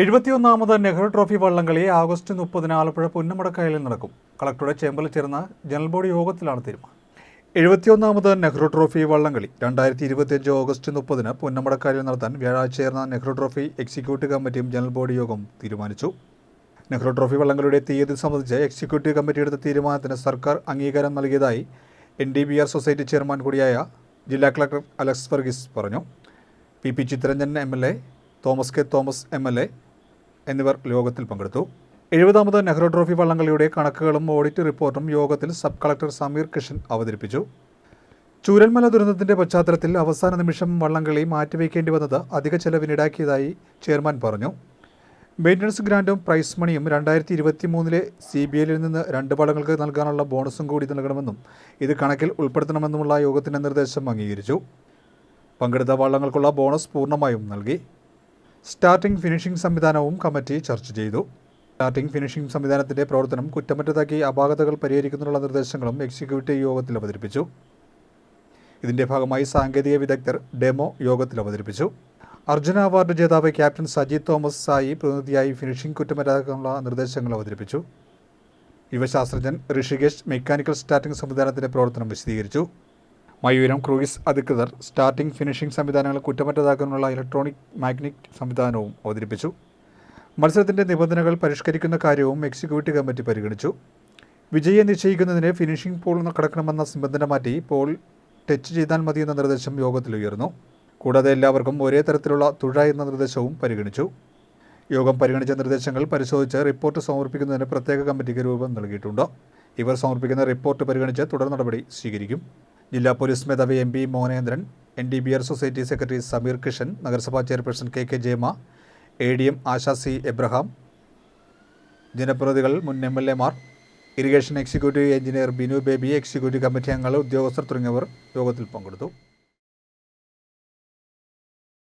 എഴുപത്തിയൊന്നാമത് Nehru trophy വള്ളംകളി August മുപ്പതിന് ആലപ്പുഴ പുന്നമടക്കായലിൽ നടക്കും. കളക്ടറുടെ ചേംബറിൽ ചേർന്ന ജനറൽ ബോഡി യോഗത്തിലാണ് തീരുമാനം. എഴുപത്തിയൊന്നാമത് നെഹ്റു ട്രോഫി വള്ളംകളി. രണ്ടായിരത്തി ഇരുപത്തിയഞ്ച് ഓഗസ്റ്റ് മുപ്പതിന് പുന്നമടക്കായലിൽ നടത്താൻ വ്യാഴാഴ്ച ചേർന്ന നെഹ്റു ട്രോഫി എക്സിക്യൂട്ടീവ് കമ്മിറ്റിയും ജനറൽ ബോഡി യോഗം തീരുമാനിച്ചു. നെഹ്റു ട്രോഫി വള്ളംകളിയുടെ തീയതി സംബന്ധിച്ച് എക്സിക്യൂട്ടീവ് കമ്മിറ്റി എടുത്ത തീരുമാനത്തിന് സർക്കാർ അംഗീകാരം നൽകിയതായി N D B R society chairman കൂടിയായ ജില്ലാ കളക്ടർ അലക്സ് വർഗീസ് പറഞ്ഞു. P P Chitharanjan M L A Thomas K Thomas M L A എന്നിവർ യോഗത്തിൽ പങ്കെടുത്തു. എഴുപതാമത് നെഹ്റു ട്രോഫി വള്ളംകളിയുടെ കണക്കുകളും ഓഡിറ്റ് റിപ്പോർട്ടും യോഗത്തിൽ സബ് കളക്ടർ സമീർ കൃഷ്ണൻ അവതരിപ്പിച്ചു. ചൂരൽമല ദുരന്തത്തിന്റെ പശ്ചാത്തലത്തിൽ അവസാന നിമിഷം വള്ളംകളി മാറ്റിവെക്കേണ്ടി വന്നത് അധിക ചെലവിനിടാക്കിയതായി ചെയർമാൻ പറഞ്ഞു. മെയിന്റനൻസ് ഗ്രാൻഡും പ്രൈസ് മണിയും രണ്ടായിരത്തി ഇരുപത്തി മൂന്നിലെ സി ബി എല്ലിൽ നിന്ന് രണ്ട് വള്ളങ്ങൾക്ക് നൽകാനുള്ള ബോണസും കൂടി നൽകണമെന്നും ഇത് കണക്കിൽ ഉൾപ്പെടുത്തണമെന്നുമുള്ള യോഗത്തിന്റെ നിർദ്ദേശം അംഗീകരിച്ചു. പങ്കെടുത്ത വള്ളങ്ങൾക്കുള്ള ബോണസ് പൂർണമായും നൽകി. സ്റ്റാർട്ടിംഗ് ഫിനിഷിംഗ് സംവിധാനവും കമ്മിറ്റി ചർച്ച ചെയ്തു. സ്റ്റാർട്ടിംഗ് ഫിനിഷിംഗ് സംവിധാനത്തിന്റെ പ്രവർത്തനം കുറ്റമറ്റതാക്കി അപാകതകൾ പരിഹരിക്കുന്നതിനുള്ള നിർദ്ദേശങ്ങളും എക്സിക്യൂട്ടീവ് യോഗത്തിൽ അവതരിപ്പിച്ചു. ഇതിന്റെ ഭാഗമായി സാങ്കേതിക വിദഗ്ധർ ഡെമോ യോഗത്തിൽ അവതരിപ്പിച്ചു. അർജുന അവാർഡ് ജേതാവ് ക്യാപ്റ്റൻ സജീത് തോമസ് സായി പ്രതിനിധിയായി ഫിനിഷിംഗ് കുറ്റമറ്റാക്കാനുള്ള നിർദ്ദേശങ്ങൾ അവതരിപ്പിച്ചു. യുവശാസ്ത്രജ്ഞൻ ഋഷികേഷ് മെക്കാനിക്കൽ സ്റ്റാർട്ടിംഗ് സംവിധാനത്തിന്റെ പ്രവർത്തനം വിശദീകരിച്ചു. മയൂരം ക്രൂയിസ് അധികൃതർ സ്റ്റാർട്ടിംഗ് ഫിനിഷിംഗ് സംവിധാനങ്ങൾ കുറ്റമറ്റതാക്കാനുള്ള ഇലക്ട്രോണിക് മാഗ്നറ്റിക് സംവിധാനവും അവതരിപ്പിച്ചു. മത്സരത്തിന്റെ നിബന്ധനകൾ പരിഷ്കരിക്കുന്ന കാര്യവും എക്സിക്യൂട്ടീവ് കമ്മിറ്റി പരിഗണിച്ചു. വിജയം നിശ്ചയിക്കുന്നതിന് ഫിനിഷിംഗ് പോൾ കടക്കണമെന്ന നിബന്ധന മാറ്റി പോൾ ടച്ച് ചെയ്താൽ മതിയെന്ന നിർദ്ദേശം യോഗത്തിൽ ഉയർന്നു. കൂടാതെ എല്ലാവർക്കും ഒരേ തരത്തിലുള്ള തുഴ എന്ന നിർദ്ദേശവും പരിഗണിച്ചു. യോഗം പരിഗണിച്ച നിർദ്ദേശങ്ങൾ പരിശോധിച്ച് റിപ്പോർട്ട് സമർപ്പിക്കുന്നതിന് പ്രത്യേക കമ്മിറ്റിക്ക് രൂപം നൽകിയിട്ടുണ്ട്. ഇവർ സമർപ്പിക്കുന്ന റിപ്പോർട്ട് പരിഗണിച്ച് തുടർ നടപടി സ്വീകരിക്കും. ജില്ലാ പോലീസ് മേധാവി M P Mohanendran N D B R society secretary Sameer Kishan നഗരസഭാ chairperson K K Jayama A D M Asha C Abraham ജനപ്രതിനിധികൾ മുൻ എം എൽ എമാർ irrigation executive engineer Binu Baby executive committee അംഗങ്ങൾ ഉദ്യോഗസ്ഥർ തുടങ്ങിയവർ യോഗത്തിൽ പങ്കെടുത്തു.